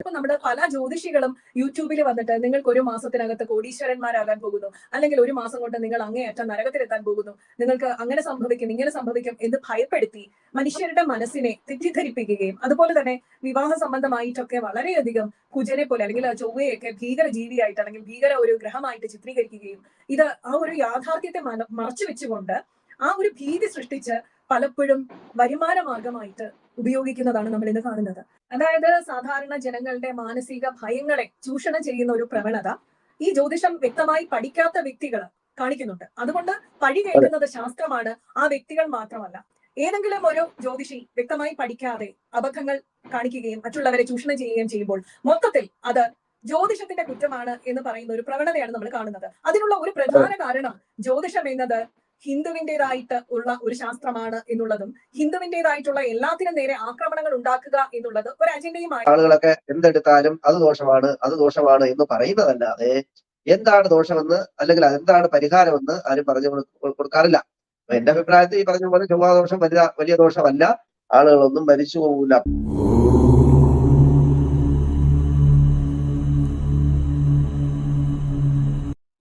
ഇപ്പൊ നമ്മുടെ പല ജ്യോതിഷികളും യൂട്യൂബിൽ വന്നിട്ട് നിങ്ങൾക്ക് ഒരു മാസത്തിനകത്ത് കോടീശ്വരന്മാരാകാൻ പോകുന്നു. അല്ലെങ്കിൽ ഒരു മാസം കൊണ്ട് നിങ്ങൾ അങ്ങേയറ്റം നരകത്തിലെത്താൻ പോകുന്നു. നിങ്ങൾക്ക് അങ്ങനെ സംഭവിക്കും ഇങ്ങനെ സംഭവിക്കും എന്ന് ഭയപ്പെടുത്തി മനുഷ്യരുടെ മനസ്സിനെ തെറ്റിദ്ധരിപ്പിക്കുകയും അതുപോലെ തന്നെ വിവാഹ സംബന്ധമായിട്ടൊക്കെ വളരെയധികം കുജനെ പോലെ അല്ലെങ്കിൽ ആ ചൊവ്വയൊക്കെ ഭീകര ജീവിയായിട്ട് അല്ലെങ്കിൽ ഭീകര ഒരു ഗ്രഹമായിട്ട് ചിത്രീകരിക്കുകയും ഇത് ആ ഒരു യാഥാർത്ഥ്യത്തെ മറച്ചു വെച്ചുകൊണ്ട് ആ ഒരു ഭീതി സൃഷ്ടിച്ച് പലപ്പോഴും വരുമാന മാർഗമായിട്ട് ഉപയോഗിക്കുന്നതാണ് നമ്മൾ ഇന്ന് കാണുന്നത്. അതായത് സാധാരണ ജനങ്ങളുടെ മാനസിക ഭയങ്ങളെ ചൂഷണം ചെയ്യുന്ന ഒരു പ്രവണത ഈ ജ്യോതിഷം വ്യക്തമായി പഠിക്കാത്ത വ്യക്തികൾ കാണിക്കുന്നുണ്ട്. അതുകൊണ്ട് പഴി കേൾക്കുന്നത് ശാസ്ത്രമാണ് ആ വ്യക്തികൾ മാത്രമല്ല. ഏതെങ്കിലും ഒരു ജ്യോതിഷി വ്യക്തമായി പഠിക്കാതെ അബദ്ധങ്ങൾ കാണിക്കുകയും മറ്റുള്ളവരെ ചൂഷണം ചെയ്യുകയും ചെയ്യുമ്പോൾ മൊത്തത്തിൽ അത് ജ്യോതിഷത്തിന്റെ കുറ്റമാണ് എന്ന് പറയുന്ന ഒരു പ്രവണതയാണ് നമ്മൾ കാണുന്നത്. അതിനുള്ള ഒരു പ്രധാന കാരണം ജ്യോതിഷം എന്നത് ഹിന്ദുവിന്റേതായിട്ട് ഉള്ള ഒരു ശാസ്ത്രമാണ് എന്നുള്ളതും ഹിന്ദുവിന്റെതായിട്ടുള്ള എല്ലാത്തിനും നേരെ ആക്രമണങ്ങൾ ഉണ്ടാക്കുക എന്നുള്ളത് ഒരു അജണ്ടയുമായി ആളുകളൊക്കെ എന്തെടുത്താലും അത് ദോഷമാണ് അത് ദോഷമാണ് എന്ന് പറയുന്നതല്ലാതെ എന്താണ് ദോഷമെന്ന് അല്ലെങ്കിൽ അതെന്താണ് പരിഹാരമെന്ന് ആരും പറഞ്ഞു കൊടു- കൊടുക്കാറില്ല. എന്റെ അഭിപ്രായത്തിൽ ഈ പറഞ്ഞ പോലെ ചൊവ്വാദോഷം വലിയ വലിയ ദോഷമല്ല. ആളുകളൊന്നും മരിച്ചു പോകില്ല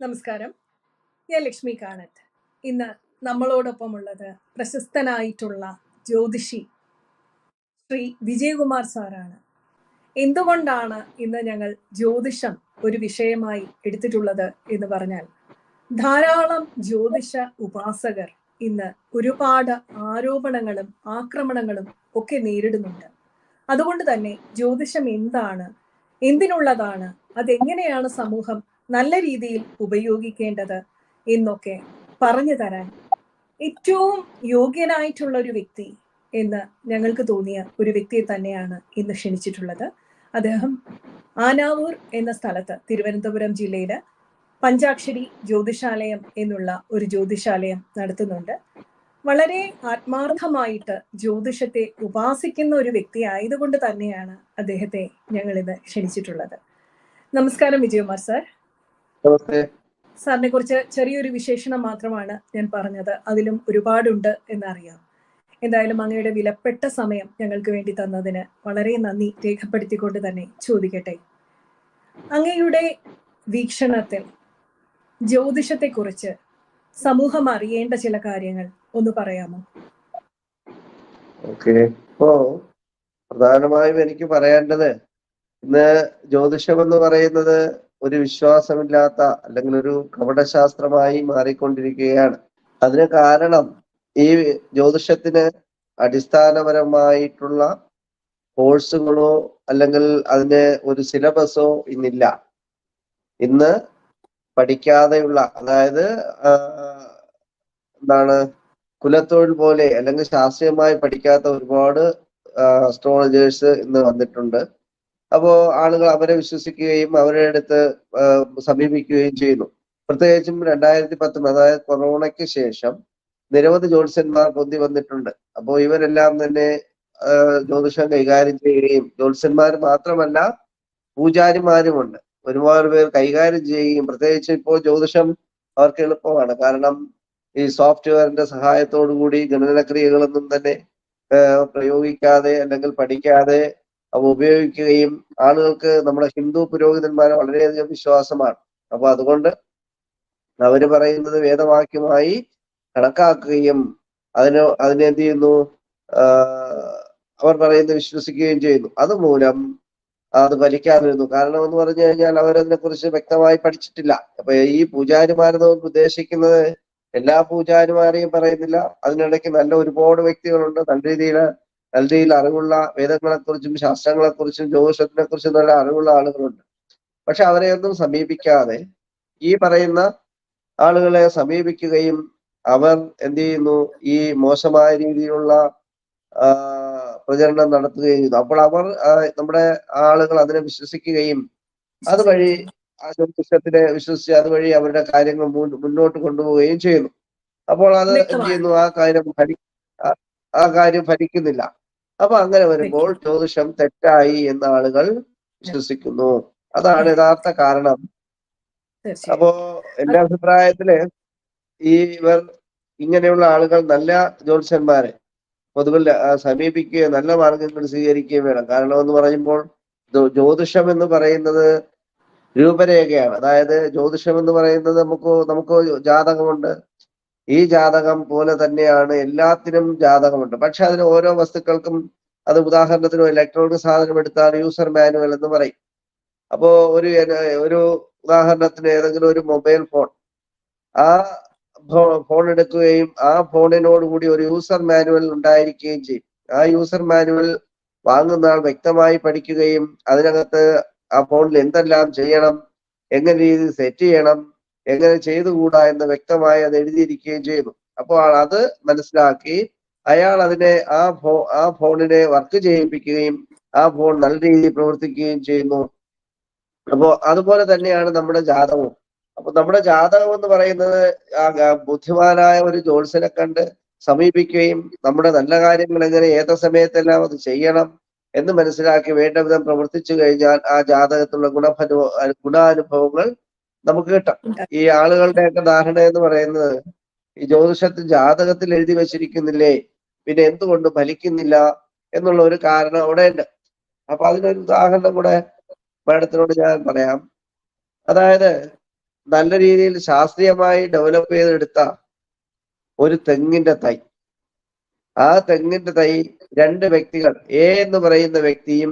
നമസ്കാരം. ഞാൻ ലക്ഷ്മി കാണത്ത്. ഇന്ന് നമ്മളോടൊപ്പം ഉള്ളത് പ്രശസ്തനായിട്ടുള്ള ജ്യോതിഷി ശ്രീ വിജയകുമാർ സാറാണ്. എന്തുകൊണ്ടാണ് ഇന്ന് ഞങ്ങൾ ജ്യോതിഷം ഒരു വിഷയമായി എടുത്തിട്ടുള്ളത് എന്ന് പറഞ്ഞാൽ ധാരാളം ജ്യോതിഷ ഉപാസകർ ഇന്ന് ഒരുപാട് ആരോപണങ്ങളും ആക്രമണങ്ങളും ഒക്കെ നേരിടുന്നുണ്ട്. അതുകൊണ്ട് തന്നെ ജ്യോതിഷം എന്താണ് എന്തിനുള്ളതാണ് അതെങ്ങനെയാണ് സമൂഹം നല്ല രീതിയിൽ ഉപയോഗിക്കേണ്ടത് എന്നൊക്കെ പറഞ്ഞു തരാൻ ഏറ്റവും യോഗ്യനായിട്ടുള്ള ഒരു വ്യക്തി എന്ന് ഞങ്ങൾക്ക് തോന്നിയ ഒരു വ്യക്തിയെ തന്നെയാണ് ഇന്ന് ക്ഷണിച്ചിട്ടുള്ളത്. അദ്ദേഹം ആനാവൂർ എന്ന സ്ഥലത്ത് തിരുവനന്തപുരം ജില്ലയിൽ പഞ്ചാക്ഷരി ജ്യോതിശാലയം എന്നുള്ള ഒരു ജ്യോതിശാലയം നടത്തുന്നുണ്ട്. വളരെ ആത്മാർത്ഥമായിട്ട് ജ്യോതിഷത്തെ ഉപാസിക്കുന്ന ഒരു വ്യക്തി ആയതുകൊണ്ട് തന്നെയാണ് അദ്ദേഹത്തെ ഞങ്ങൾ ഇന്ന് ക്ഷണിച്ചിട്ടുള്ളത്. നമസ്കാരം വിജയകുമാർ സാർ. സാറിനെ കുറിച്ച് ചെറിയൊരു വിശേഷണം മാത്രമാണ് ഞാൻ പറഞ്ഞത്. അതിലും ഒരുപാടുണ്ട് എന്നറിയാം. എന്തായാലും അങ്ങയുടെ വിലപ്പെട്ട സമയം ഞങ്ങൾക്ക് വേണ്ടി തന്നതിന് വളരെ നന്ദി രേഖപ്പെടുത്തിക്കൊണ്ട് തന്നെ ചോദിക്കട്ടെ. അങ്ങയുടെ വീക്ഷണത്തിൽ ജ്യോതിഷത്തെക്കുറിച്ച് സമൂഹം അറിയേണ്ട ചില കാര്യങ്ങൾ ഒന്ന് പറയാമോ? ഓക്കെ. ഇപ്പോ പ്രധാനമായും എനിക്ക് പറയേണ്ടത് ഇന്ന് ജ്യോതിഷം എന്ന് പറയുന്നത് ഒരു വിശ്വാസമില്ലാത്ത അല്ലെങ്കിൽ ഒരു കപടശാസ്ത്രമായി മാറിക്കൊണ്ടിരിക്കുകയാണ്. അതിന് കാരണം ഈ ജ്യോതിഷത്തിന് അടിസ്ഥാനപരമായിട്ടുള്ള കോഴ്സുകളോ അല്ലെങ്കിൽ അതിന് ഒരു സിലബസോ ഇന്നില്ല. ഇന്ന് പഠിക്കാതെയുള്ള അതായത് എന്താണ് കുലത്തൊഴിൽ പോലെ അല്ലെങ്കിൽ ശാസ്ത്രീയമായി പഠിക്കാത്ത ഒരുപാട് അസ്ട്രോളജേഴ്സ് ഇന്ന് വന്നിട്ടുണ്ട്. അപ്പോ ആളുകൾ അവരെ വിശ്വസിക്കുകയും അവരുടെ അടുത്ത് സമീപിക്കുകയും ചെയ്യുന്നു. പ്രത്യേകിച്ചും രണ്ടായിരത്തി പത്തൊമ്പത് അതായത് കൊറോണയ്ക്ക് ശേഷം നിരവധി ജ്യോത്സ്യന്മാർ പൊന്തി വന്നിട്ടുണ്ട്. അപ്പോൾ ഇവരെല്ലാം തന്നെ ജ്യോതിഷം കൈകാര്യം ചെയ്യുകയും ജ്യോത്സ്യന്മാർ മാത്രമല്ല പൂജാരിമാരുമുണ്ട്. ഒരുപാട് പേർ കൈകാര്യം ചെയ്യുകയും പ്രത്യേകിച്ച് ഇപ്പോൾ ജ്യോതിഷം അവർക്ക് എളുപ്പമാണ്. കാരണം ഈ സോഫ്റ്റ്വെയറിന്റെ സഹായത്തോടു കൂടി ഗണനക്രിയകളൊന്നും തന്നെ പ്രയോഗിക്കാതെ അല്ലെങ്കിൽ പഠിക്കാതെ അവ ഉപയോഗിക്കുകയും ആളുകൾക്ക് നമ്മുടെ ഹിന്ദു പുരോഹിതന്മാർ വളരെയധികം വിശ്വാസമാണ്. അപ്പൊ അതുകൊണ്ട് അവർ പറയുന്നത് വേദവാക്യമായി കണക്കാക്കുകയും അതിന് അതിനെന്ത് ചെയ്യുന്നു? അവർ പറയുന്നത് വിശ്വസിക്കുകയും ചെയ്യുന്നു. അതുമൂലം അത് ഫലിക്കാതിരുന്നു കാരണം എന്ന് പറഞ്ഞു കഴിഞ്ഞാൽ അവരതിനെ കുറിച്ച് വ്യക്തമായി പഠിച്ചിട്ടില്ല. അപ്പൊ ഈ പൂജാരിമാരെന്ന് ഉദ്ദേശിക്കുന്നത് എല്ലാ പൂജാരിമാരെയും പറയുന്നില്ല. അതിനിടയ്ക്ക് നല്ല ഒരുപാട് വ്യക്തികളുണ്ട്. നല്ല രീതിയിൽ രീതിയിൽ അറിവുള്ള വേദങ്ങളെക്കുറിച്ചും ശാസ്ത്രങ്ങളെക്കുറിച്ചും ശാസ്ത്രങ്ങളെ കുറിച്ചും ജ്യോതിഷത്തിനെ കുറിച്ചും നല്ല അറിവുള്ള ആളുകളുണ്ട്. പക്ഷെ അവരെയൊന്നും സമീപിക്കാതെ ഈ പറയുന്ന ആളുകളെ സമീപിക്കുകയും അവർ എന്ത് ചെയ്യുന്നു? ഈ മോശമായ രീതിയിലുള്ള പ്രചരണം നടത്തുകയും ചെയ്തു. അപ്പോൾ അവർ നമ്മുടെ ആളുകൾ അതിനെ വിശ്വസിക്കുകയും അതുവഴി ആ ജ്യോതിഷത്തിനെ വിശ്വസിച്ച് അതുവഴി അവരുടെ കാര്യങ്ങൾ മുന്നോട്ട് കൊണ്ടുപോവുകയും ചെയ്യുന്നു. അപ്പോൾ അത് എന്ത് ചെയ്യുന്നു? ആ കാര്യം ആ കാര്യം ഫലിക്കുന്നില്ല. അപ്പൊ അങ്ങനെ വരുമ്പോൾ ജ്യോതിഷം തെറ്റായി എന്ന് ആളുകൾ വിശ്വസിക്കുന്നു. അതാണ് യഥാർത്ഥ കാരണം. അപ്പോ എന്റെ അഭിപ്രായത്തിൽ ഈ ഇവർ ഇങ്ങനെയുള്ള ആളുകൾ നല്ല ജ്യോതിഷന്മാരെ പൊതുവിൽ സമീപിക്കുകയും നല്ല മാർഗങ്ങൾ സ്വീകരിക്കുകയും വേണം. കാരണം എന്ന് പറയുമ്പോൾ ജ്യോതിഷം എന്ന് പറയുന്നത് രൂപരേഖയാണ്. അതായത് ജ്യോതിഷം എന്ന് പറയുന്നത് നമുക്ക് നമുക്ക് ജാതകമുണ്ട്. ഈ ജാതകം പോലെ തന്നെയാണ് എല്ലാത്തിനും ജാതകമുണ്ട്. പക്ഷെ അതിന് ഓരോ വസ്തുക്കൾക്കും അത് ഉദാഹരണത്തിന് ഇലക്ട്രോണിക് സാധനം എടുത്താൽ യൂസർ മാനുവൽ എന്ന് പറയും. അപ്പോ ഒരു ഒരു ഉദാഹരണത്തിന് ഏതെങ്കിലും ഒരു മൊബൈൽ ഫോൺ ആ ഫോൺ എടുക്കുകയും ആ ഫോണിനോട് കൂടി ഒരു യൂസർ മാനുവൽ ഉണ്ടായിരിക്കുകയും ചെയ്യും. ആ യൂസർ മാനുവൽ വാങ്ങുന്ന ആൾ വ്യക്തമായി പഠിക്കുകയും അതിനകത്ത് ആ ഫോണിൽ എന്തെല്ലാം ചെയ്യണം എങ്ങനെ രീതിയിൽ സെറ്റ് ചെയ്യണം എങ്ങനെ ചെയ്തുകൂടാ എന്ന് വ്യക്തമായി അത് എഴുതിയിരിക്കുകയും ചെയ്തു അപ്പോൾ അത് മനസ്സിലാക്കി അയാൾ അതിനെ ആ ഫോ ആ ഫോണിനെ വർക്ക് ചെയ്യിപ്പിക്കുകയും ആ ഫോൺ നല്ല രീതിയിൽ പ്രവർത്തിക്കുകയും ചെയ്യുന്നു. അപ്പോ അതുപോലെ തന്നെയാണ് നമ്മുടെ ജാതകവും. അപ്പൊ നമ്മുടെ ജാതകം എന്ന് പറയുന്നത് ആ ബുദ്ധിമാനായ ഒരു ജോത്സ്യനെ കണ്ട് സമീപിക്കുകയും നമ്മുടെ നല്ല കാര്യങ്ങൾ എങ്ങനെ ഏത സമയത്തെല്ലാം അത് ചെയ്യണം എന്ന് മനസ്സിലാക്കി വേണ്ട വിധം പ്രവർത്തിച്ചു കഴിഞ്ഞാൽ ആ ജാതകത്തിലുള്ള ഗുണഫലോ ഗുണാനുഭവങ്ങൾ നമുക്ക് കിട്ടാം. ഈ ആളുകളുടെയൊക്കെ ധാരണ എന്ന് പറയുന്നത് ഈ ജ്യോതിഷത്തിൽ ജാതകത്തിൽ എഴുതി വെച്ചിരിക്കുന്നില്ലേ? പിന്നെ എന്തുകൊണ്ട് ഫലിക്കുന്നില്ല എന്നുള്ള ഒരു കാരണം അവിടെ ഉണ്ട്. അപ്പൊ അതിനൊരു ഉദാഹരണം കൂടെ മാഡത്തിനോട് ഞാൻ പറയാം. അതായത് നല്ല രീതിയിൽ ശാസ്ത്രീയമായി ഡെവലപ്പ് ചെയ്തെടുത്ത ഒരു തെങ്ങിന്റെ തൈ. ആ തെങ്ങിന്റെ തൈ രണ്ട് വ്യക്തികൾ എ എന്ന് പറയുന്ന വ്യക്തിയും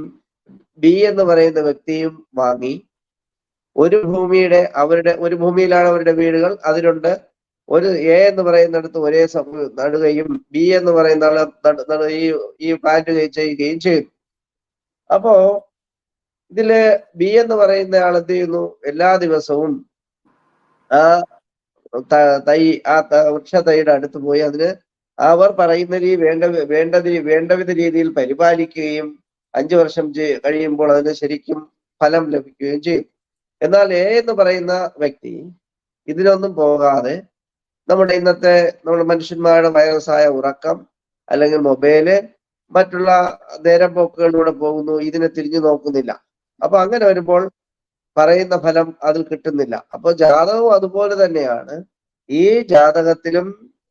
ബി എന്ന് പറയുന്ന വ്യക്തിയും വാങ്ങി. ഒരു ഭൂമിയുടെ അവരുടെ ഒരു ഭൂമിയിലാണ് അവരുടെ വീടുകൾ. അതിലുണ്ട് ഒരു എ എന്ന് പറയുന്നിടത്ത് ഒരേ നടുകയും ബി എന്ന് പറയുന്ന ആൾ ഈ ഈ പ്ലാന്റ് ചെയ്യുകയും ചെയ്യുന്നു. അപ്പോ ഇതിൽ ബി എന്ന് പറയുന്ന ആൾ എന്ത് ചെയ്യുന്നു? എല്ലാ ദിവസവും ആ തൈ ആ വൃക്ഷ തൈയുടെ അടുത്ത് പോയി അതിന് അവർ പറയുന്ന രീതി വേണ്ട വേണ്ടത് വേണ്ടവിധ രീതിയിൽ പരിപാലിക്കുകയും അഞ്ചു വർഷം കഴിയുമ്പോൾ അതിന് ശരിക്കും ഫലം ലഭിക്കുകയും ചെയ്യും എന്നാൽ എ എന്ന് പറയുന്ന വ്യക്തി ഇതിനൊന്നും പോകാതെ നമ്മുടെ ഇന്നത്തെ നമ്മുടെ മനുഷ്യന്മാരുടെ വൈറസായ ഉറക്കം അല്ലെങ്കിൽ മൊബൈൽ മറ്റുള്ള നേരം പോക്കുകളിലൂടെ പോകുന്നു ഇതിനെ തിരിഞ്ഞു നോക്കുന്നില്ല. അപ്പൊ അങ്ങനെ വരുമ്പോൾ പറയുന്ന ഫലം അതിൽ കിട്ടുന്നില്ല. അപ്പൊ ജാതകവും അതുപോലെ തന്നെയാണ്. ഈ ജാതകത്തിലും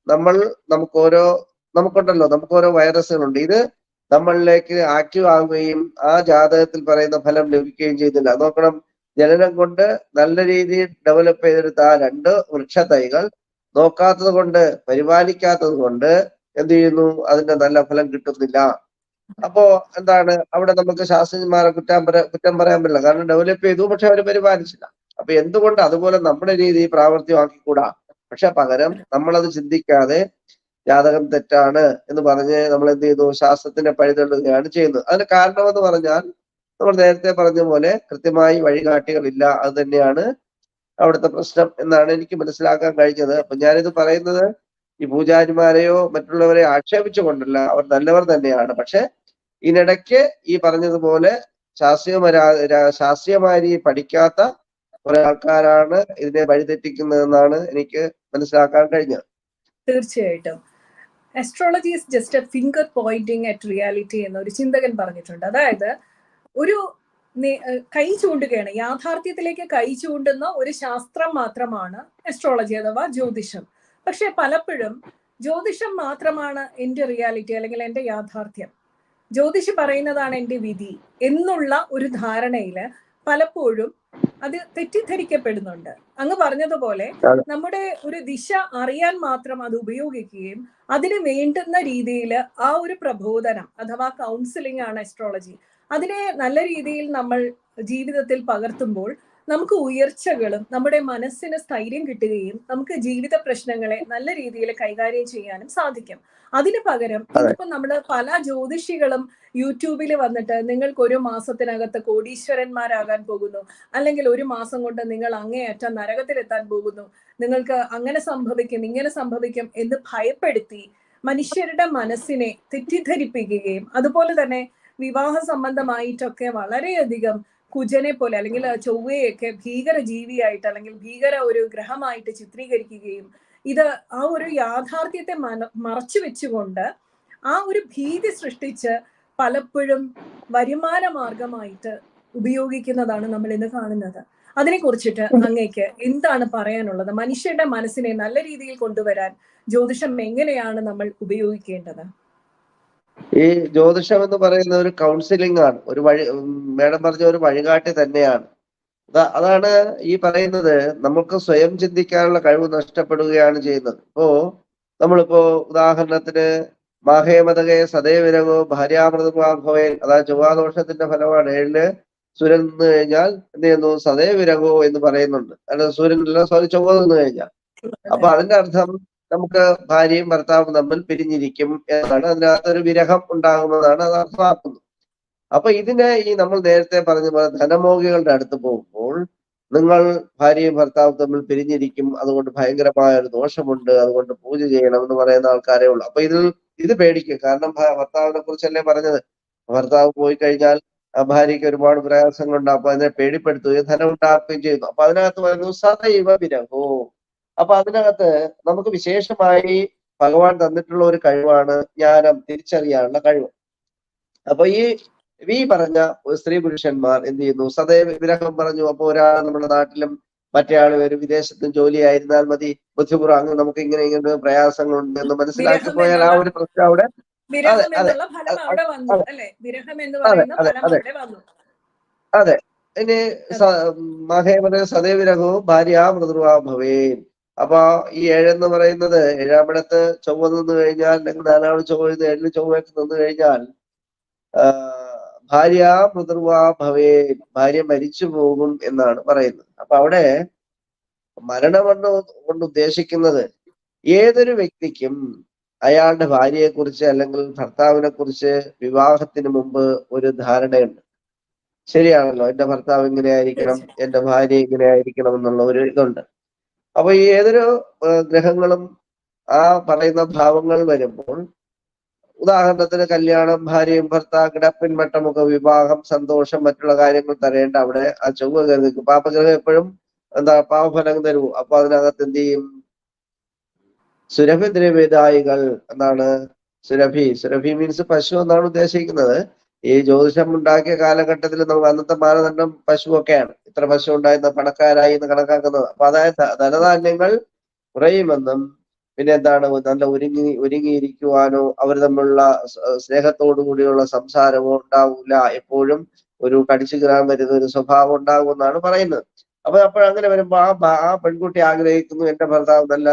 നമ്മൾ നമുക്ക് ഓരോ നമുക്കുണ്ടല്ലോ നമുക്ക് ഓരോ വൈറസുകളുണ്ട്. ഇത് നമ്മളിലേക്ക് ആക്റ്റീവ് ആവുകയും ആ ജാതകത്തിൽ പറയുന്ന ഫലം ലഭിക്കുകയും ചെയ്യുന്നില്ല. നോക്കണം ജനനം കൊണ്ട് നല്ല രീതിയിൽ ഡെവലപ്പ് ചെയ്തെടുത്ത ആ രണ്ട് വൃക്ഷ തൈകൾ നോക്കാത്തത് കൊണ്ട് പരിപാലിക്കാത്തത് കൊണ്ട് എന്ത് ചെയ്യുന്നു? അതിന്റെ നല്ല ഫലം കിട്ടുന്നില്ല. അപ്പോ എന്താണ്? അവിടെ നമുക്ക് ശാസ്ത്രജ്ഞന്മാരെ കുറ്റം പറ കുറ്റം പറയാൻ പറ്റില്ല. കാരണം ഡെവലപ്പ് ചെയ്തു പക്ഷെ അവർ പരിപാലിച്ചില്ല. അപ്പൊ എന്തുകൊണ്ട്? അതുപോലെ നമ്മുടെ രീതി പ്രാവർത്തികമാക്കിക്കൂടാ? പക്ഷെ പകരം നമ്മളത് ചിന്തിക്കാതെ ജാതകം തെറ്റാണ് എന്ന് പറഞ്ഞ് നമ്മൾ എന്ത് ചെയ്തു? ശാസ്ത്രത്തിന്റെ പഴുതള്ളുകയാണ് ചെയ്യുന്നത്. അതിന് കാരണമെന്ന് പറഞ്ഞാൽ നമ്മൾ നേരത്തെ പറഞ്ഞ പോലെ കൃത്യമായി വഴികാട്ടികളില്ല അത് തന്നെയാണ് അവിടുത്തെ പ്രശ്നം എന്നാണ് എനിക്ക് മനസ്സിലാക്കാൻ കഴിഞ്ഞത്. അപ്പൊ ഞാനിത് പറയുന്നത് ഈ പൂജാരിമാരെയോ മറ്റുള്ളവരെ ആക്ഷേപിച്ചുകൊണ്ടല്ല അവർ നല്ലവർ തന്നെയാണ്. പക്ഷെ ഇതിനിടയ്ക്ക് ഈ പറഞ്ഞതുപോലെ ശാസ്ത്രീയ ശാസ്ത്രീയമായ പഠിക്കാത്ത കുറെ ആൾക്കാരാണ് ഇതിനെ വഴിതെറ്റിക്കുന്നതെന്നാണ് എനിക്ക് മനസ്സിലാക്കാൻ കഴിഞ്ഞത്. തീർച്ചയായിട്ടും. Astrology is just a finger pointing at reality എന്നൊരു ചിന്തകൻ പറഞ്ഞിട്ടുണ്ട്. അതായത് ഒരു കൈ ചൂണ്ടുകയാണ്. യാഥാർത്ഥ്യത്തിലേക്ക് കൈ ചൂണ്ടുന്ന ഒരു ശാസ്ത്രം മാത്രമാണ് അസ്ട്രോളജി അഥവാ ജ്യോതിഷം. പക്ഷെ പലപ്പോഴും ജ്യോതിഷം മാത്രമാണ് എന്റെ റിയാലിറ്റി അല്ലെങ്കിൽ എന്റെ യാഥാർത്ഥ്യം. ജ്യോതിഷി പറയുന്നതാണ് എന്റെ വിധി എന്നുള്ള ഒരു ധാരണയിൽ പലപ്പോഴും അത് തെറ്റിദ്ധരിക്കപ്പെടുന്നുണ്ട്. അങ്ങ് പറഞ്ഞതുപോലെ നമ്മുടെ ഒരു ദിശ അറിയാൻ മാത്രം അത് ഉപയോഗിക്കുകയും അതിന് വേണ്ടുന്ന രീതിയിൽ ആ ഒരു പ്രബോധനം അഥവാ കൗൺസിലിംഗ് ആണ് അസ്ട്രോളജി അതിനെ നല്ല രീതിയിൽ നമ്മൾ ജീവിതത്തിൽ പകർത്തുമ്പോൾ നമുക്ക് ഉയർച്ചകളും നമ്മുടെ മനസ്സിന് സ്ഥൈര്യം കിട്ടുകയും നമുക്ക് ജീവിത പ്രശ്നങ്ങളെ നല്ല രീതിയിൽ കൈകാര്യം ചെയ്യാനും സാധിക്കും അതിന് പകരം. ഇപ്പൊ നമ്മൾ പല ജ്യോതിഷികളും യൂട്യൂബിൽ വന്നിട്ട് നിങ്ങൾക്ക് ഒരു മാസത്തിനകത്ത് കോടീശ്വരന്മാരാകാൻ പോകുന്നു അല്ലെങ്കിൽ ഒരു മാസം കൊണ്ട് നിങ്ങൾ അങ്ങേയറ്റം നരകത്തിലെത്താൻ പോകുന്നു നിങ്ങൾക്ക് അങ്ങനെ സംഭവിക്കും ഇങ്ങനെ സംഭവിക്കും എന്ന് ഭയപ്പെടുത്തി മനുഷ്യരുടെ മനസ്സിനെ തെറ്റിദ്ധരിപ്പിക്കുകയും അതുപോലെ തന്നെ വിവാഹ സംബന്ധമായിട്ടൊക്കെ വളരെയധികം കുജനെ പോലെ അല്ലെങ്കിൽ ചൊവ്വയൊക്കെ ഭീകര ജീവിയായിട്ട് അല്ലെങ്കിൽ ഭീകര ഒരു ഗ്രഹമായിട്ട് ചിത്രീകരിക്കുകയും ഇത് ആ ഒരു യാഥാർത്ഥ്യത്തെ മറച്ചു വെച്ചുകൊണ്ട് ആ ഒരു ഭീതി സൃഷ്ടിച്ച് പലപ്പോഴും വരുമാന മാർഗമായിട്ട് ഉപയോഗിക്കുന്നതാണ് നമ്മൾ ഇന്ന് കാണുന്നത്. അതിനെ കുറിച്ചിട്ട് അങ്ങേക്ക് എന്താണ് പറയാനുള്ളത്? മനുഷ്യരുടെ മനസ്സിനെ നല്ല രീതിയിൽ കൊണ്ടുവരാൻ ജ്യോതിഷം എങ്ങനെയാണ് നമ്മൾ ഉപയോഗിക്കേണ്ടത്? ഈ ജ്യോതിഷം എന്ന് പറയുന്ന ഒരു കൗൺസിലിംഗ് ആണ്. ഒരു വഴി മേഡം പറഞ്ഞ ഒരു വഴികാട്ടി തന്നെയാണ്. അതാണ് ഈ പറയുന്നത്. നമുക്ക് സ്വയം ചിന്തിക്കാനുള്ള കഴിവ് നഷ്ടപ്പെടുകയാണ് ചെയ്യുന്നത്. ഇപ്പോ നമ്മളിപ്പോ ഉദാഹരണത്തിന് മാഹേമതകയെ സദൈവരകോ ഭാര്യാമൃതമാഭവൻ അതായത് ചൊവ്വാദോഷത്തിന്റെ ഫലമാണ്. ഏഴിൽ സൂര്യൻ നിന്ന് കഴിഞ്ഞാൽ എന്ത് ചെയ്യുന്നു? എന്ന് പറയുന്നുണ്ട്. അല്ല സൂര്യനല്ല സോറി ചൊവ്വ നിന്ന് കഴിഞ്ഞാൽ. അപ്പൊ അതിന്റെ അർത്ഥം നമുക്ക് ഭാര്യയും ഭർത്താവും തമ്മിൽ പിരിഞ്ഞിരിക്കും എന്നാണ് അതിനകത്ത് ഒരു വിരഹം ഉണ്ടാകുന്നതാണ് അത് അർത്ഥമാക്കുന്നത് അപ്പൊ ഇതിനെ ഈ നമ്മൾ നേരത്തെ പറഞ്ഞ പോലെ ധനമോഹികളുടെ അടുത്ത് പോകുമ്പോൾ നിങ്ങൾ ഭാര്യയും ഭർത്താവും തമ്മിൽ പിരിഞ്ഞിരിക്കും അതുകൊണ്ട് ഭയങ്കരമായ ഒരു ദോഷമുണ്ട് അതുകൊണ്ട് പൂജ ചെയ്യണം എന്ന് പറയുന്ന ആൾക്കാരേ ഉള്ളൂ. അപ്പൊ ഇതിൽ ഇത് പേടിക്കും. കാരണം ഭർത്താവിനെ കുറിച്ചല്ലേ പറഞ്ഞത്? ഭർത്താവ് പോയി കഴിഞ്ഞാൽ ഭാര്യയ്ക്ക് ഒരുപാട് പ്രയാസങ്ങളുണ്ടാകും അതിനെ പേടിപ്പെടുത്തുകയും ധനം ഉണ്ടാക്കുകയും ചെയ്യുന്നു. അപ്പൊ അതിനകത്ത് പറയുന്നു സദൈവ വിരഹോ. അപ്പൊ അതിനകത്ത് നമുക്ക് വിശേഷമായി ഭഗവാൻ തന്നിട്ടുള്ള ഒരു കഴിവാണ് ജ്ഞാനം തിരിച്ചറിയാനുള്ള കഴിവ്. അപ്പൊ ഈ വി പറഞ്ഞ സ്ത്രീ പുരുഷന്മാർ എന്ത് ചെയ്യുന്നു? സദൈവ വിരഹം പറഞ്ഞു അപ്പൊ ഒരാൾ നമ്മുടെ നാട്ടിലും മറ്റേ ആൾ ഒരു വിദേശത്തും ജോലിയായിരുന്നാൽ മതി ബുദ്ധിപൂർവം അങ്ങ് നമുക്ക് ഇങ്ങനെ ഇങ്ങനെ പ്രയാസങ്ങളുണ്ട് എന്ന് മനസ്സിലാക്കി പോയാൽ ആ ഒരു പ്രശ്നം അവിടെ അതെ, അതെ. ഇനി മഹേമന സദൈവരഹവും ഭാര്യ മൃദുവാ ഭവേൻ. അപ്പൊ ഈ ഏഴെന്ന് പറയുന്നത് ഏഴാമിടത്ത് ചൊവ്വ നിന്ന് കഴിഞ്ഞാൽ അല്ലെങ്കിൽ നാലാമത് ചൊവ്വ ഏഴിന് ചൊവ്വയൊക്കെ നിന്ന് കഴിഞ്ഞാൽ ഭാര്യ മൃദുവാ ഭവേ ഭാര്യ മരിച്ചു പോകും എന്നാണ് പറയുന്നത്. അപ്പൊ അവിടെ മരണമെന്ന് കൊണ്ട് ഉദ്ദേശിക്കുന്നത് ഏതൊരു വ്യക്തിക്കും അയാളുടെ ഭാര്യയെ കുറിച്ച് അല്ലെങ്കിൽ ഭർത്താവിനെ കുറിച്ച് വിവാഹത്തിന് മുമ്പ് ഒരു ധാരണയുണ്ട്. ശരിയാണല്ലോ? എന്റെ ഭർത്താവ് ഇങ്ങനെ ആയിരിക്കണം എന്റെ ഭാര്യ ഇങ്ങനെ ആയിരിക്കണം എന്നുള്ള ഒരു ഇതുണ്ട്. അപ്പൊ ഏതൊരു ഗ്രഹങ്ങളും ആ പറയുന്ന ഭാവങ്ങൾ വരുമ്പോൾ ഉദാഹരണത്തിന് കല്യാണം ഭാര്യയും ഭർത്താവ് കിടപ്പിൻ മട്ടമൊക്കെ വിവാഹം സന്തോഷം മറ്റുള്ള കാര്യങ്ങൾ തരേണ്ട അവിടെ ആ ചൊവ്വ കരുതി പാപഗ്രഹം എപ്പോഴും എന്താ പാപഫലം തരൂ അപ്പൊ അതിനകത്ത് എന്ത് ചെയ്യും? സുരഭി ദ്രവ്യദായികൾ എന്നാണ് സുരഭി. സുരഭി മീൻസ് പശു എന്നാണ് ഉദ്ദേശിക്കുന്നത്. ഈ ജ്യോതിഷം ഉണ്ടാക്കിയ കാലഘട്ടത്തിൽ നമുക്ക് അന്നത്തെ മാനദണ്ഡം പശുവൊക്കെയാണ്. ഇത്ര പശു ഉണ്ടായിരുന്ന പണക്കാരായി എന്ന് കണക്കാക്കുന്നത്. അപ്പൊ അതായത് ധനധാന്യങ്ങൾ കുറയുമെന്നും പിന്നെ എന്താണ് നല്ല ഒരുങ്ങി ഒരുങ്ങിയിരിക്കുവാനോ അവർ തമ്മിലുള്ള സ്നേഹത്തോടു കൂടിയുള്ള സംസാരമോ ഉണ്ടാവില്ല എപ്പോഴും ഒരു കടിച്ചു കീറാൻ വരുന്ന ഒരു സ്വഭാവം ഉണ്ടാകും എന്നാണ് പറയുന്നത്. അപ്പൊ അപ്പോഴങ്ങനെ വരുമ്പോ ആ ആ പെൺകുട്ടി ആഗ്രഹിക്കുന്നു എന്റെ ഭർത്താവ് നല്ല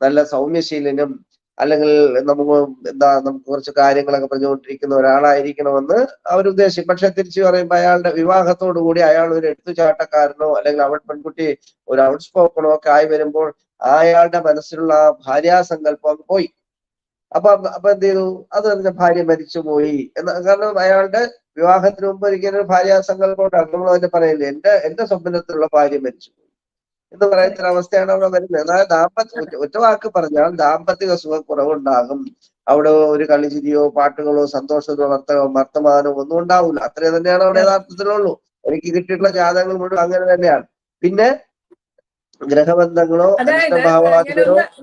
നല്ല സൗമ്യശീലനും അല്ലെങ്കിൽ നമുക്ക് എന്താ നമുക്ക് കുറച്ച് കാര്യങ്ങളൊക്കെ പറഞ്ഞുകൊണ്ടിരിക്കുന്ന ഒരാളായിരിക്കണമെന്ന് അവർ ഉദ്ദേശിക്കും. പക്ഷെ തിരിച്ചു പറയുമ്പോൾ അയാളുടെ വിവാഹത്തോടു കൂടി അയാൾ ഒരു എടുത്തുചാട്ടക്കാരനോ അല്ലെങ്കിൽ അവൾ പെൺകുട്ടി ഒരു ഔട്ട് സ്പോക്കണോ ഒക്കെ ആയി വരുമ്പോൾ അയാളുടെ മനസ്സിലുള്ള ഭാര്യാസങ്കല്പം പോയി. അപ്പൊ അപ്പൊ എന്ത് ചെയ്തു? അത് തന്നെ ഭാര്യ മരിച്ചുപോയി. എന്ന കാരണം അയാളുടെ വിവാഹത്തിന് മുമ്പ് ഒരിക്കലും ഒരു ഭാര്യാസങ്കല്പം ഉണ്ടാകും നമ്മൾ അതിന്റെ പറയില്ലേ? എന്റെ എന്റെ സ്വപ്നത്തിലുള്ള ഭാര്യ മരിച്ചുപോയി. എന്ന് പറയുന്ന ഒരു അവസ്ഥയാണ് അവിടെ വരുന്നത്. അതായത് ദാമ്പത്യ ഒറ്റ- വാക്ക് പറഞ്ഞാൽ ദാമ്പത്തിക സുഖക്കുറവുണ്ടാകും അവിടെ ഒരു കളിചിരിയോ പാട്ടുകളോ സന്തോഷമോ വർത്ത വർത്തമാനമോ ഒന്നും ഉണ്ടാവില്ല അത്രേ തന്നെയാണ് അവിടെ യഥാർത്ഥത്തിലുള്ളൂ. എനിക്ക് കിട്ടിയിട്ടുള്ള ജാതകങ്ങൾ മുഴുവൻ അങ്ങനെ തന്നെയാണ്. പിന്നെ ഗ്രഹബന്ധങ്ങളോ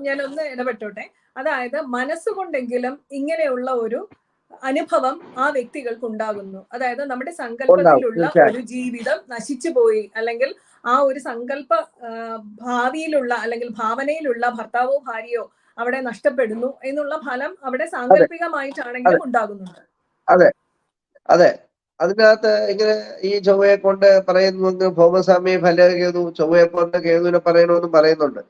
ഞാനൊന്ന് ഇടപെട്ടോട്ടെ. അതായത് മനസ്സുകൊണ്ടെങ്കിലും ഇങ്ങനെയുള്ള ഒരു അനുഭവം ആ വ്യക്തികൾക്ക് ഉണ്ടാകുന്നു അതായത് നമ്മുടെ സങ്കല്പത്തിലുള്ള ഒരു ജീവിതം നശിച്ചു പോയി അല്ലെങ്കിൽ ആ ഒരു സങ്കല്പ ഭാവിയിലുള്ള അല്ലെങ്കിൽ ഭാവനയിലുള്ള ഭർത്താവോ ഭാര്യയോ അവിടെ നഷ്ടപ്പെടുന്നു എന്നുള്ള ഫലം അവിടെ സാങ്കല്പികമായിട്ടാണെങ്കിലും ഉണ്ടാകുന്നുണ്ട്. അതെ. അതെ. അതിനകത്ത് ഇങ്ങനെ ഈ ചൊവ്വയെ കൊണ്ട് പറയുന്നു ഭൗമസ്വാമി ഫലകേതു ചൊവ്വയെ കൊണ്ട് കേതുവിനെ പറയണമെന്നും പറയുന്നുണ്ട്.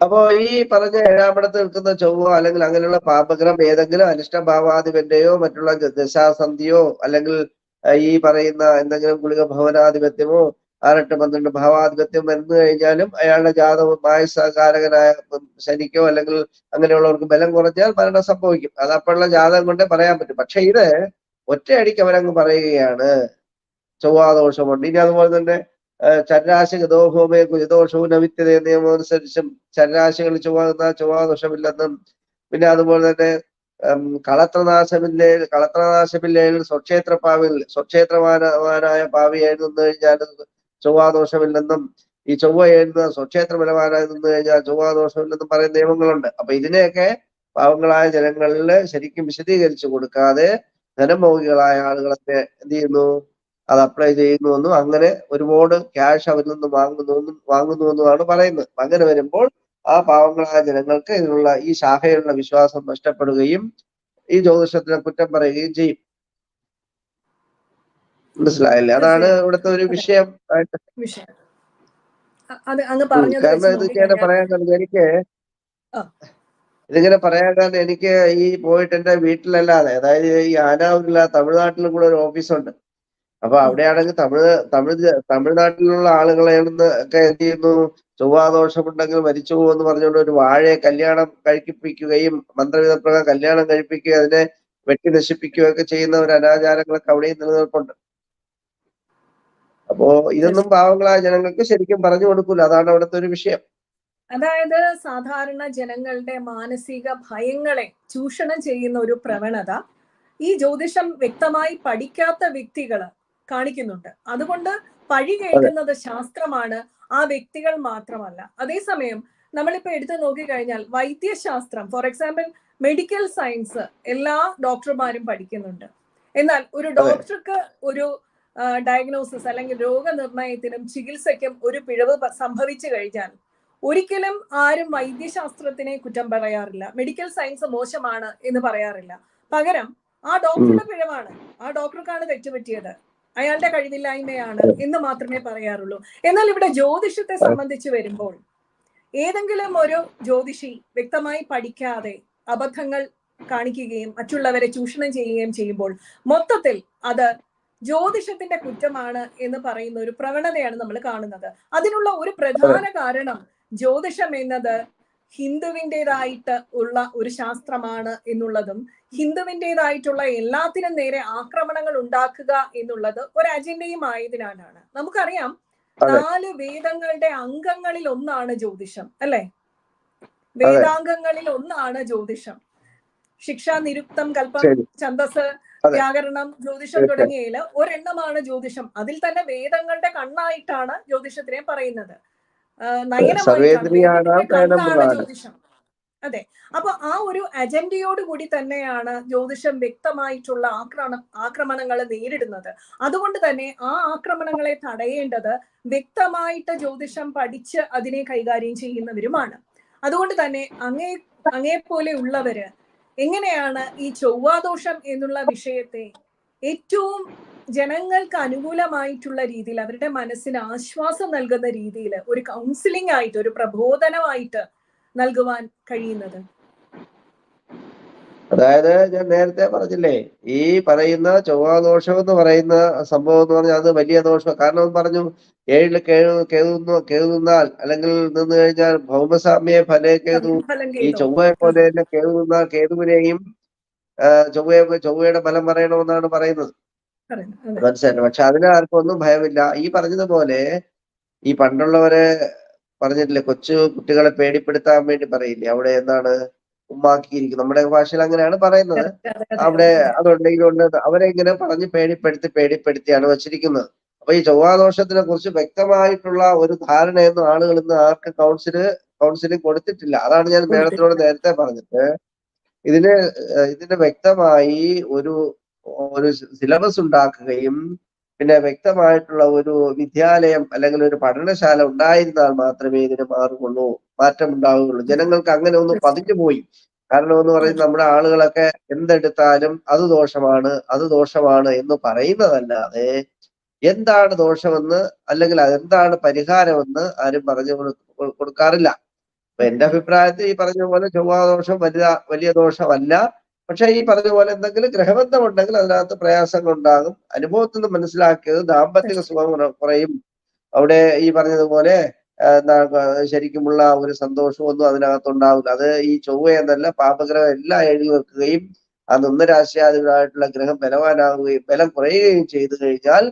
അപ്പോ ഈ പറഞ്ഞ ഏഴാമിടത്ത് നിൽക്കുന്ന ചൊവ്വ അല്ലെങ്കിൽ അങ്ങനെയുള്ള പാപഗ്രഹം ഏതെങ്കിലും അനിഷ്ടഭാവാധിപന്റെയോ മറ്റുള്ള ദശാസന്ധിയോ അല്ലെങ്കിൽ ഈ പറയുന്ന എന്തെങ്കിലും ഗുളിക ഭവനാധിപത്യമോ ആറെട്ട് പന്ത്രണ്ട് ഭാവാധിപത്യം വന്നു കഴിഞ്ഞാലും അയാളുടെ ജാതകം മായസകാരകനായ ശനിക്കോ അല്ലെങ്കിൽ അങ്ങനെയുള്ളവർക്ക് ബലം കുറഞ്ഞാൽ മരണം സംഭവിക്കും. അത് അപ്പോഴുള്ള ജാതകം കൊണ്ടേ പറയാൻ പറ്റും. പക്ഷെ ഇത് ഒറ്റയടിക്ക് അവരങ്ങ് പറയുകയാണ്. ചൊവ്വാദോഷമുണ്ട്. ഇനി അതുപോലെ തന്നെ ഏഹ് ചരരാശി ഗതോഹോമേ കുജദോഷവും നവിത്യത നിയമം അനുസരിച്ചും ചരരാശികളിൽ ചൊവ്വാ ചൊവ്വാദോഷമില്ലെന്നും പിന്നെ അതുപോലെ തന്നെ കളത്രനാശമില്ലേ കളത്രനാശമില്ലേൽ സ്വക്ഷേത്ര പാവിൽ പാവി നിന്ന് കഴിഞ്ഞാൽ ചൊവ്വാദോഷമില്ലെന്നും ഈ ചൊവ്വ എഴുതുന്ന സ്വക്ഷേത്ര ബലവാനായി നിന്ന് കഴിഞ്ഞാൽ ചൊവ്വാദോഷമില്ലെന്നും പറയുന്ന നിയമങ്ങളുണ്ട്. അപ്പൊ ഇതിനെയൊക്കെ പാവങ്ങളായ ജനങ്ങളിൽ ശരിക്കും വിശദീകരിച്ചു കൊടുക്കാതെ ധനമൗകികളായ ആളുകളൊക്കെ എന്ത് ചെയ്യുന്നു? അത് അപ്ലൈ ചെയ്യുന്നുവെന്നും അങ്ങനെ ഒരുപാട് ക്യാഷ് അവരിൽ നിന്ന് വാങ്ങുന്നുവെന്നും വാങ്ങുന്നുവെന്നുമാണ് പറയുന്നത്. അങ്ങനെ വരുമ്പോൾ ആ പാവങ്ങളായ ജനങ്ങൾക്ക് ഇതിനുള്ള ഈ ശാഖയിലുള്ള വിശ്വാസം നഷ്ടപ്പെടുകയും ഈ ജ്യോതിഷത്തിനെ കുറ്റം പറയുകയും ചെയ്യും. മനസ്സിലായില്ലേ? അതാണ് ഇവിടുത്തെ ഒരു വിഷയം ആയിട്ട്. കാരണം ഇത് ഇങ്ങനെ പറയാൻ കാരണം എനിക്ക്. ഇതിങ്ങനെ പറയാൻ കാരണം എനിക്ക് ഈ പോയിട്ട് എന്റെ വീട്ടിലല്ലാതെ അതായത് ഈ ആനാവൂരില്ല തമിഴ്നാട്ടിലും കൂടെ ഒരു ഓഫീസുണ്ട് അപ്പൊ അവിടെയാണെങ്കിൽ തമിഴ് തമിഴ് തമിഴ്നാട്ടിലുള്ള ആളുകളെ നിന്ന് ഒക്കെ എന്ത് ചെയ്യുന്നു? ചൊവ്വാദോഷമുണ്ടെങ്കിൽ മരിച്ചു പോകുമെന്ന് പറഞ്ഞുകൊണ്ട് ഒരു വാഴയെ കല്യാണം കഴിപ്പിക്കുകയും മന്ത്രവിധപ്രകാരം കല്യാണം കഴിപ്പിക്കുകയും അതിനെ വെട്ടി നശിപ്പിക്കുകയും ഒക്കെ ചെയ്യുന്ന ഒരു അനാചാരങ്ങളൊക്കെ അവിടെയും നിലനിൽപ്പുണ്ട്. അപ്പോ ഇതൊന്നും പാവങ്ങളായ ജനങ്ങൾക്ക് ശരിക്കും പറഞ്ഞു കൊടുക്കൂല. അതാണ് അവിടുത്തെ ഒരു വിഷയം. അതായത് സാധാരണ ജനങ്ങളുടെ മാനസിക ഭയങ്ങളെ ചൂഷണം ചെയ്യുന്ന ഒരു പ്രവണത ഈ ജ്യോതിഷം വ്യക്തമായി പഠിക്കാത്ത വ്യക്തികൾ കാണിക്കുന്നുണ്ട്. അതുകൊണ്ട് പഴി കേൾക്കുന്നത് ശാസ്ത്രമാണ് ആ വ്യക്തികൾ മാത്രമല്ല. അതേസമയം നമ്മളിപ്പോ എടുത്തു നോക്കിക്കഴിഞ്ഞാൽ വൈദ്യശാസ്ത്രം ഫോർ എക്സാമ്പിൾ മെഡിക്കൽ സയൻസ് എല്ലാ ഡോക്ടർമാരും പഠിക്കുന്നുണ്ട്. എന്നാൽ ഒരു ഡോക്ടർക്ക് ഒരു ഡയഗ്നോസിസ് അല്ലെങ്കിൽ രോഗനിർണയത്തിനും ചികിത്സയ്ക്കും ഒരു പിഴവ് സംഭവിച്ചു കഴിഞ്ഞാൽ ഒരിക്കലും ആരും വൈദ്യശാസ്ത്രത്തിനെ കുറ്റം പറയാറില്ല. മെഡിക്കൽ സയൻസ് മോശമാണ് എന്ന് പറയാറില്ല. പകരം ആ ഡോക്ടറുടെ പിഴവാണ്. ആ ഡോക്ടർക്കാണ് തെറ്റുപറ്റിയത്. അയാളുടെ കഴിവില്ലായ്മയാണ് എന്ന് മാത്രമേ പറയാറുള്ളൂ. എന്നാൽ ഇവിടെ ജ്യോതിഷത്തെ സംബന്ധിച്ച് വരുമ്പോൾ ഏതെങ്കിലും ഒരു ജ്യോതിഷി വ്യക്തമായി പഠിക്കാതെ അബദ്ധങ്ങൾ കാണിക്കുകയും മറ്റുള്ളവരെ ചൂഷണം ചെയ്യുകയും ചെയ്യുമ്പോൾ മൊത്തത്തിൽ അത് ജ്യോതിഷത്തിന്റെ കുറ്റമാണ് എന്ന് പറയുന്ന ഒരു പ്രവണതയാണ് നമ്മൾ കാണുന്നത്. അതിനുള്ള ഒരു പ്രധാന കാരണം ജ്യോതിഷം എന്നത് ഹിന്ദുവിന്റെതായിട്ട് ഉള്ള ഒരു ശാസ്ത്രമാണ് എന്നുള്ളതും ഹിന്ദുവിന്റെതായിട്ടുള്ള എല്ലാത്തിനും നേരെ ആക്രമണങ്ങൾ ഉണ്ടാക്കുക എന്നുള്ളത് ഒരു അജണ്ടയും ആയതിനാലാണ്. നമുക്കറിയാം നാല് വേദങ്ങളുടെ അംഗങ്ങളിൽ ഒന്നാണ് ജ്യോതിഷം അല്ലെ? വേദാംഗങ്ങളിൽ ഒന്നാണ് ജ്യോതിഷം. ശിക്ഷ നിരുക്തം കൽപ്പം ഛന്തസ് ഛന്ദസ് വ്യാകരണം ജ്യോതിഷം. തുടങ്ങിയതിൽ ഒരെണ്ണമാണ് ജ്യോതിഷം. അതിൽ തന്നെ വേദങ്ങളുടെ കണ്ണായിട്ടാണ് ജ്യോതിഷത്തിനെ പറയുന്നത്. ജ്യോതിഷം. അതെ. അപ്പൊ ആ ഒരു അജണ്ടയോട് കൂടി തന്നെയാണ് ജ്യോതിഷം വ്യക്തമായിട്ടുള്ള ആക്രമണ ആക്രമണങ്ങൾ നേരിടുന്നത്. അതുകൊണ്ട് തന്നെ ആ ആക്രമണങ്ങളെ തടയേണ്ടത് വ്യക്തമായിട്ട് ജ്യോതിഷം പഠിച്ച് അതിനെ കൈകാര്യം ചെയ്യുന്നവരുമാണ്. അതുകൊണ്ട് തന്നെ അങ്ങേ അങ്ങേ പോലെ ഉള്ളവര് എങ്ങനെയാണ് ഈ ചൊവ്വാദോഷം എന്നുള്ള വിഷയത്തെ ഏറ്റവും ജനങ്ങൾക്ക് അനുകൂലമായിട്ടുള്ള രീതിയിൽ അവരുടെ മനസ്സിന് ആശ്വാസം നൽകുന്ന രീതിയിൽ ഒരു കൗൺസിലിംഗ് ആയിട്ട് ഒരു പ്രബോധനമായിട്ട് നൽകുവാൻ കഴിയുന്നത്? അതായത് ഞാൻ നേരത്തെ പറഞ്ഞില്ലേ ഈ പറയുന്ന ചൊവ്വാദോഷം എന്ന് പറയുന്ന സംഭവം എന്ന് പറഞ്ഞാൽ അത് വലിയ ദോഷം കാരണം പറഞ്ഞു ഏഴിൽ കേതുന്നു കേതുന്നാൽ അല്ലെങ്കിൽ നിന്ന് കഴിഞ്ഞാൽ ഭൗമസാമ്യ ഫലേ കേതു. ഈ? ചൊവ്വയെ പോലെ തന്നെ കേതുന്ന കേതുവിനെയും ചൊവ്വയെ ചൊവ്വയുടെ ഫലം പറയണമെന്നാണ് പറയുന്നത്. പറയുന്നു. അതെ. മനസ്സിലായി പക്ഷെ അതിന് ആർക്കും ഒന്നും ഭയമില്ല. ഈ പറഞ്ഞതുപോലെ ഈ പണ്ടുള്ളവരെ പറഞ്ഞിട്ടില്ലേ കൊച്ചു കുട്ടികളെ പേടിപ്പെടുത്താൻ വേണ്ടി പറയില്ലേ? അവിടെ എന്താണ് ഉമ്മാക്കിയിരിക്കും നമ്മുടെ ഭാഷയിൽ അങ്ങനെയാണ് പറയുന്നത്. അവിടെ അതുണ്ടെങ്കിലുണ്ട്. അവരെ ഇങ്ങനെ പറഞ്ഞ് പേടിപ്പെടുത്തി പേടിപ്പെടുത്തിയാണ് വെച്ചിരിക്കുന്നത്. അപ്പൊ ഈ ചൊവ്വാദോഷത്തിനെ കുറിച്ച് വ്യക്തമായിട്ടുള്ള ഒരു ധാരണയൊന്നും ആളുകൾ ഇന്ന് ആർക്ക് കൗൺസിൽ കൗൺസിലിംഗ് കൊടുത്തിട്ടില്ല. അതാണ് ഞാൻ മേഡത്തിനോട് നേരത്തെ പറഞ്ഞിട്ട് ഇതിന് ഇതിന് വ്യക്തമായി ഒരു ഒരു സിലബസ് ഉണ്ടാക്കുകയും പിന്നെ വ്യക്തമായിട്ടുള്ള ഒരു വിദ്യാലയം അല്ലെങ്കിൽ ഒരു പഠനശാല ഉണ്ടായിരുന്നാൽ മാത്രമേ ഇതിന് മാറുകയുള്ളൂ മാറ്റം ഉണ്ടാവുകയുള്ളൂ ജനങ്ങൾക്ക് അങ്ങനെ ഒന്ന് പതിഞ്ഞു പോയി. കാരണം എന്ന് പറയുന്നത് നമ്മുടെ ആളുകളൊക്കെ എന്തെടുത്താലും അത് ദോഷമാണ് അത് ദോഷമാണ് എന്ന് പറയുന്നതല്ലാതെ എന്താണ് ദോഷമെന്ന് അല്ലെങ്കിൽ അതെന്താണ് പരിഹാരമെന്ന് ആരും പറഞ്ഞു കൊടുക്കാറില്ല. അപ്പൊ എന്റെ അഭിപ്രായത്തിൽ ഈ പറഞ്ഞ പോലെ ചൊവ്വാദോഷം വലിയ വലിയ ദോഷമല്ല. പക്ഷെ ഈ പറഞ്ഞ പോലെ എന്തെങ്കിലും ഗ്രഹബന്ധം ഉണ്ടെങ്കിൽ അതിനകത്ത് പ്രയാസങ്ങൾ ഉണ്ടാകും അനുഭവത്തിൽ നിന്ന് മനസ്സിലാക്കിയത് ദാമ്പത്തിക സുഖം കുറയും. അവിടെ ഈ പറഞ്ഞതുപോലെ ശരിക്കുമുള്ള ഒരു സന്തോഷമൊന്നും അതിനകത്ത് ഉണ്ടാവില്ല അത് ഈ ചൊവ്വ എന്നല്ല പാപഗ്രഹം എല്ലാം എഴുതി വെക്കുകയും ആ നിന്ന് രാശിയാധിപരായിട്ടുള്ള ഗ്രഹം ബലവാനാവുകയും ബലം കുറയുകയും ചെയ്തു കഴിഞ്ഞാൽ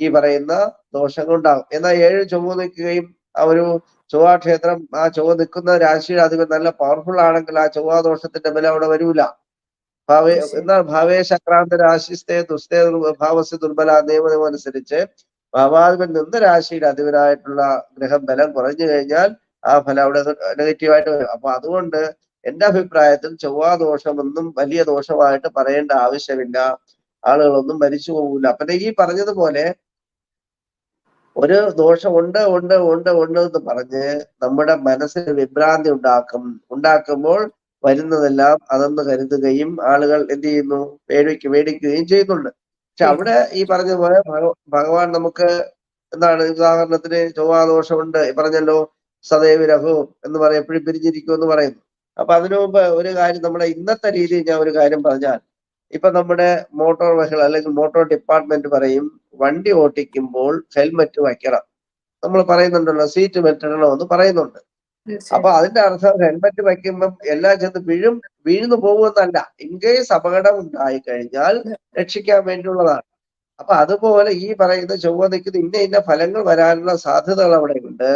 ഈ പറയുന്ന ദോഷങ്ങൾ ഉണ്ടാകും എന്നാൽ ഏഴ് ചൊവ്വ നിൽക്കുകയും ആ ഒരു ചൊവ്വാക്ഷേത്രം ആ ചൊവ്വ നിൽക്കുന്ന രാശിയുടെ അധികം നല്ല പവർഫുൾ ആണെങ്കിൽ ആ ചൊവ്വാ ദോഷത്തിന്റെ ബലം അവിടെ വരൂല. ഭാവേ. എന്നാൽ ഭാവേ ശക്രാന്ത രാശിസ്ഥേ ദുസ്തേ ഭാവസ്യ ദുർബല നിയമം അനുസരിച്ച് ഭാവാധിപൻ നിന്ന രാശിയുടെ അധിപനായിട്ടുള്ള ഗ്രഹം ബലം കുറഞ്ഞു കഴിഞ്ഞാൽ ആ ഫലം അവിടെ നെഗറ്റീവായിട്ട് വരും. അപ്പൊ അതുകൊണ്ട് എന്റെ അഭിപ്രായത്തിൽ ചൊവ്വാ ദോഷമൊന്നും വലിയ ദോഷമായിട്ട് പറയേണ്ട ആവശ്യമില്ല. ആളുകളൊന്നും മരിച്ചു പോകില്ല അപ്പൊ ഈ പറഞ്ഞതുപോലെ ഒരു ദോഷം ഉണ്ട് ഉണ്ട് ഉണ്ട് ഉണ്ട് എന്ന് പറഞ്ഞ് നമ്മുടെ മനസ്സിന് വിഭ്രാന്തി ഉണ്ടാക്കും. ഉണ്ടാക്കുമ്പോൾ വരുന്നതെല്ലാം അതെന്ന് കരുതുകയും ആളുകൾ എന്ത് ചെയ്യുന്നു? പേടിക്ക് മേടിക്കുകയും ചെയ്യുന്നുണ്ട്. പക്ഷെ അവിടെ ഈ പറഞ്ഞ പോലെ ഭഗ- ഭഗവാൻ നമുക്ക് എന്താണ് ഉദാഹരണത്തിന് ചൊവ്വാദോഷമുണ്ട് ഈ പറഞ്ഞല്ലോ സദൈവ രഘു എന്ന് പറയും എപ്പോഴും പിരിഞ്ഞിരിക്കും എന്ന് പറയുന്നു. അപ്പൊ അതിനു മുമ്പ് ഒരു കാര്യം നമ്മുടെ ഇന്നത്തെ രീതിയിൽ ഞാൻ ഒരു കാര്യം പറഞ്ഞാൽ ഇപ്പൊ നമ്മുടെ മോട്ടോർ വെഹിക്കിൾ അല്ലെങ്കിൽ മോട്ടോർ ഡിപ്പാർട്ട്മെന്റ് പറയും വണ്ടി ഓട്ടിക്കുമ്പോൾ ഹെൽമെറ്റ് വയ്ക്കണം. നമ്മൾ പറയുന്നുണ്ടല്ലോ സീറ്റ് ബെൽറ്റ് ഇടണമെന്ന് പറയുന്നുണ്ട് അപ്പൊ അതിന്റെ അർത്ഥം ഹെൽമെറ്റ് വയ്ക്കുമ്പം എല്ലാം ചെന്ന് വീഴും വീഴുന്നു പോകുമെന്നല്ല. ഇൻ കേസ് അപകടം ഉണ്ടായി കഴിഞ്ഞാൽ രക്ഷിക്കാൻ വേണ്ടിയുള്ളതാണ്. അപ്പൊ അതുപോലെ ഈ പറയുന്ന ചൊവ്വ നിൽക്കുന്ന ഇന്ന ഇന്ന ഫലങ്ങൾ വരാനുള്ള സാധ്യതകൾ അവിടെ ഉണ്ട്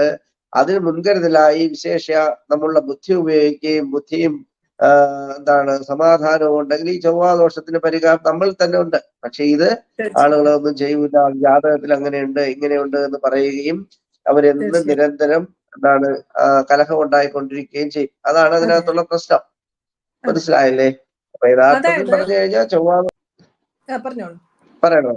അതിന് മുൻകരുതലായി വിശേഷ നമ്മളുടെ ബുദ്ധി ഉപയോഗിക്കുകയും ബുദ്ധിയും എന്താണ് സമാധാനവും ഉണ്ടെങ്കിൽ ഈ ചൊവ്വാദോഷത്തിന് പരിഹാരം നമ്മൾ തന്നെ ഉണ്ട്. പക്ഷെ ഇത് ആളുകളൊന്നും ചെയ്യൂല. ജാതകത്തിൽ അങ്ങനെയുണ്ട് ഇങ്ങനെയുണ്ട് എന്ന് പറയുകയും അവരെന്നും. നിരന്തരം എന്താണ് കലഹം ഉണ്ടായിക്കൊണ്ടിരിക്കുകയും ചെയ്യും. അതാണ് അതിനകത്തുള്ള പ്രശ്നം. മനസ്സിലായല്ലേ? അപ്പൊ യഥാർത്ഥത്തിൽ പറഞ്ഞു കഴിഞ്ഞാൽ ചൊവ്വാ പറയണോ?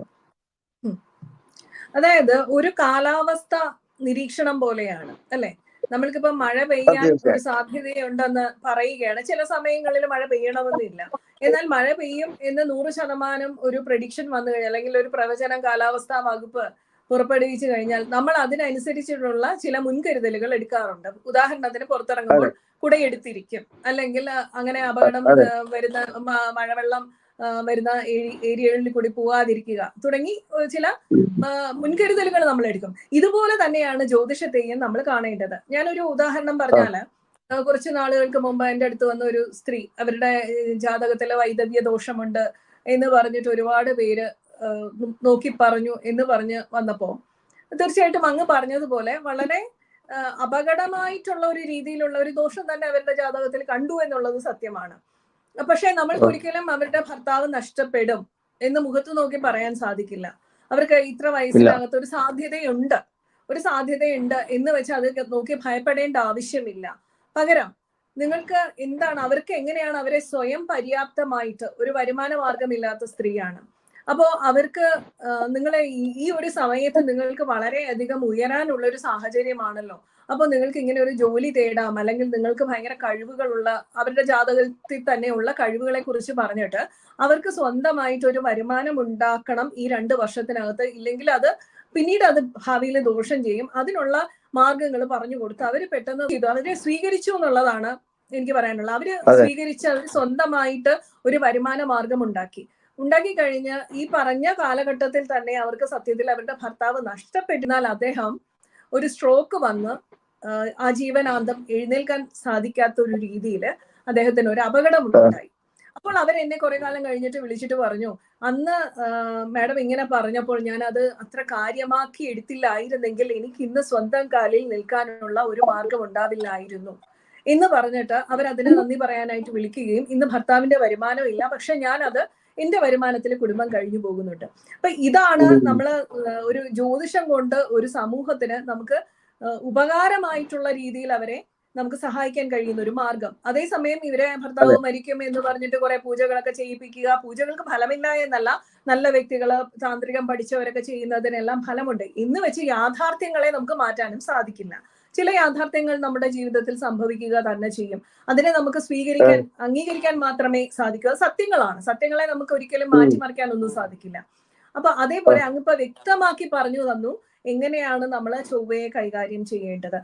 അതായത് ഒരു കാലാവസ്ഥ നിരീക്ഷണം പോലെയാണ് അല്ലെ? നമ്മൾക്കിപ്പോ മഴ പെയ്യാൻ ഒരു സാധ്യതയുണ്ടെന്ന് പറയുകയാണ്. ചില സമയങ്ങളിൽ മഴ പെയ്യണമെന്നില്ല. എന്നാൽ മഴ പെയ്യും എന്ന് നൂറ് ശതമാനം ഒരു പ്രഡിക്ഷൻ വന്നു കഴിഞ്ഞാൽ അല്ലെങ്കിൽ ഒരു പ്രവചനം കാലാവസ്ഥാ വകുപ്പ് പുറപ്പെടുവിച്ചു കഴിഞ്ഞാൽ നമ്മൾ അതിനനുസരിച്ചിട്ടുള്ള ചില മുൻകരുതലുകൾ എടുക്കാറുണ്ട്. ഉദാഹരണത്തിന് പുറത്തിറങ്ങുമ്പോൾ കുടയെടുത്തിരിക്കും. അല്ലെങ്കിൽ അങ്ങനെ അപകടം വരുന്ന മഴവെള്ളം വരുന്ന ഏരിയകളിൽ കൂടി പോവാതിരിക്കുക. തുടങ്ങി ചില മുൻകരുതലുകൾ നമ്മൾ എടുക്കും. ഇതുപോലെ തന്നെയാണ് ജ്യോതിഷത്തെയും നമ്മൾ കാണേണ്ടത്. ഞാനൊരു ഉദാഹരണം പറഞ്ഞാൽ കുറച്ച് നാളുകൾക്ക് മുമ്പ് എന്റെ അടുത്ത് വന്ന ഒരു സ്ത്രീ അവരുടെ ജാതകത്തിലെ വൈദവ്യ ദോഷമുണ്ട് എന്ന് പറഞ്ഞിട്ട് ഒരുപാട് പേര് നോക്കി പറഞ്ഞു എന്ന് പറഞ്ഞ് വന്നപ്പോ തീർച്ചയായിട്ടും അങ്ങ് പറഞ്ഞതുപോലെ വളരെ അപകടമായിട്ടുള്ള ഒരു രീതിയിലുള്ള ഒരു ദോഷം തന്നെ അവരുടെ ജാതകത്തിൽ കണ്ടു എന്നുള്ളത് സത്യമാണ്. പക്ഷെ നമ്മൾ ഒരിക്കലും അവരുടെ ഭർത്താവ് നഷ്ടപ്പെടും എന്ന് മുഖത്ത് നോക്കി പറയാൻ സാധിക്കില്ല. അവർക്ക് ഇത്ര വയസ്സിനകത്ത് ഒരു സാധ്യതയുണ്ട്. ഒരു സാധ്യതയുണ്ട് എന്ന് വെച്ച് അത് നോക്കി ഭയപ്പെടേണ്ട ആവശ്യമില്ല. പകരം നിങ്ങൾക്ക് എന്താണ് അവർക്ക് എങ്ങനെയാണ് അവരെ സ്വയം പര്യാപ്തമായിട്ട് ഒരു വരുമാന മാർഗമില്ലാത്ത സ്ത്രീയാണ്. അപ്പോ അവർക്ക് നിങ്ങളെ ഈ- ഈ ഒരു സമയത്ത് നിങ്ങൾക്ക് വളരെയധികം ഉയരാനുള്ള ഒരു സാഹചര്യമാണല്ലോ. അപ്പൊ നിങ്ങൾക്ക് ഇങ്ങനെ ഒരു ജോലി തേടാം അല്ലെങ്കിൽ നിങ്ങൾക്ക് ഭയങ്കര കഴിവുകളുള്ള അവരുടെ ജാതകത്തിൽ തന്നെ ഉള്ള കഴിവുകളെ കുറിച്ച് പറഞ്ഞിട്ട് അവർക്ക് സ്വന്തമായിട്ട് ഒരു വരുമാനം ഉണ്ടാക്കണം ഈ രണ്ട് വർഷത്തിനകത്ത്. ഇല്ലെങ്കിൽ അത് പിന്നീട് അത് ഭാവിയിൽ ദോഷം ചെയ്യും. അതിനുള്ള മാർഗങ്ങൾ പറഞ്ഞു കൊടുത്ത് അവർ പെട്ടെന്ന് ചെയ്തു. അവരെ സ്വീകരിച്ചു എന്നുള്ളതാണ് എനിക്ക് പറയാനുള്ളത്. അവർ. സ്വീകരിച്ച് അവർ സ്വന്തമായിട്ട് ഒരു വരുമാന മാർഗം ഉണ്ടാക്കി. ഉണ്ടാക്കി കഴിഞ്ഞ് ഈ പറഞ്ഞ കാലഘട്ടത്തിൽ തന്നെ അവർക്ക് സത്യത്തിൽ അവരുടെ ഭർത്താവ് നഷ്ടപ്പെട്ടാൽ അദ്ദേഹം ഒരു സ്ട്രോക്ക് വന്ന് ആജീവനാന്തം എഴുന്നേൽക്കാൻ സാധിക്കാത്ത ഒരു രീതിയിൽ അദ്ദേഹത്തിന് ഒരു അപകടം ഉണ്ടായി അപ്പോൾ അവർ എന്നെ കുറെ കാലം കഴിഞ്ഞിട്ട് വിളിച്ചിട്ട് പറഞ്ഞു അന്ന് മാഡം ഇങ്ങനെ പറഞ്ഞപ്പോൾ ഞാൻ അത് അത്ര കാര്യമാക്കി എടുത്തില്ലായിരുന്നെങ്കിൽ എനിക്ക് ഇന്ന് സ്വന്തം കാലിൽ നിൽക്കാനുള്ള ഒരു മാർഗം ഉണ്ടാവില്ലായിരുന്നു എന്ന് പറഞ്ഞിട്ട് അവർ അതിന് നന്ദി പറയാനായിട്ട് വിളിക്കുകയും ഇന്ന് ഭർത്താവിന്റെ വരുമാനം ഇല്ല പക്ഷെ ഞാൻ അത് എന്റെ വരുമാനത്തിൽ കുടുംബം കഴിഞ്ഞു പോകുന്നുണ്ട്. അപ്പൊ ഇതാണ് നമ്മൾ നമ്മൾ ഒരു ജ്യോതിഷം കൊണ്ട് ഒരു സമൂഹത്തിന് നമുക്ക് ഉപകാരമായിട്ടുള്ള രീതിയിൽ അവരെ നമുക്ക് സഹായിക്കാൻ കഴിയുന്ന ഒരു മാർഗം. അതേസമയം ഇവരെ ഭർത്താവ് മരിക്കും എന്ന് പറഞ്ഞിട്ട് കുറെ പൂജകളൊക്കെ ചെയ്യിപ്പിക്കുക. പൂജകൾക്ക് ഫലമില്ല എന്നല്ല നല്ല വ്യക്തികൾ താന്ത്രികം പഠിച്ചവരൊക്കെ ചെയ്യുന്നതിനെല്ലാം ഫലമുണ്ട്. ഇന്ന് വെച്ച് യാഥാർത്ഥ്യങ്ങളെ നമുക്ക് മാറ്റാനും സാധിക്കില്ല. ചില യാഥാർത്ഥ്യങ്ങൾ നമ്മുടെ ജീവിതത്തിൽ സംഭവിക്കുക തന്നെ ചെയ്യും. അതിനെ നമുക്ക് സ്വീകരിക്കാൻ അംഗീകരിക്കാൻ മാത്രമേ സാധിക്കൂ. സത്യങ്ങളാണ്. സത്യങ്ങളെ നമുക്ക് ഒരിക്കലും മാറ്റിമറിക്കാനൊന്നും സാധിക്കില്ല. അപ്പൊ അതേപോലെ അങ്ങിപ്പോ വ്യക്തമാക്കി പറഞ്ഞു തന്നു. എങ്ങനെയാണ് നമ്മൾ ചൊവ്വയെ കൈകാര്യം ചെയ്യേണ്ടത്?